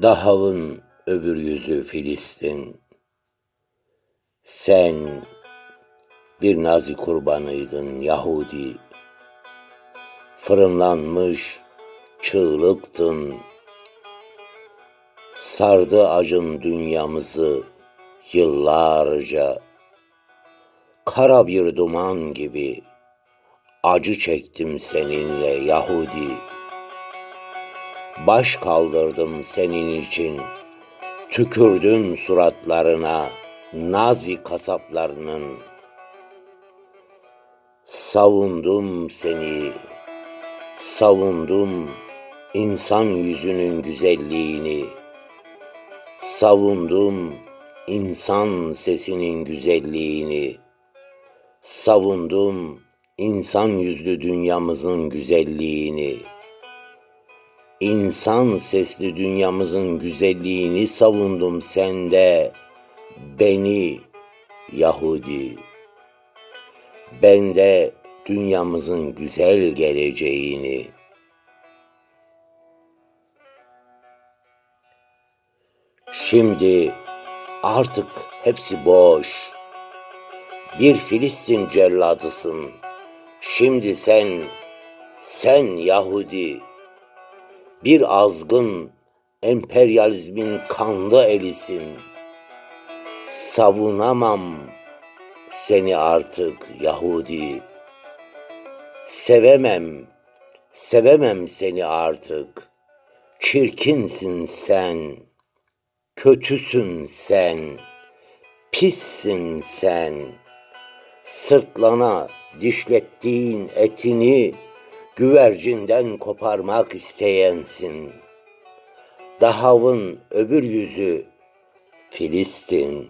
Dahav'ın öbür yüzü Filistin. Sen bir nazi kurbanıydın Yahudi. Fırınlanmış çığlıktın. Sardı acın dünyamızı yıllarca. Kara bir duman gibi acı çektim seninle Yahudi. Baş kaldırdım senin için. Tükürdün suratlarına Nazi kasaplarının. Savundum seni. Savundum insan yüzünün güzelliğini. Savundum insan sesinin güzelliğini. Savundum insan yüzlü dünyamızın güzelliğini. İnsan sesli dünyamızın güzelliğini savundum sende, beni Yahudi. Bende dünyamızın güzel geleceğini. Şimdi artık hepsi boş. Bir Filistin celladısın. Şimdi sen, sen Yahudi bir azgın emperyalizmin kanlı elisin. Savunamam seni artık Yahudi. Sevemem, sevemem seni artık. Çirkinsin sen, kötüsün sen, pissin sen. Sırtlana dişlettiğin etini güvercinden koparmak isteyensin. Dahav'ın öbür yüzü Filistin.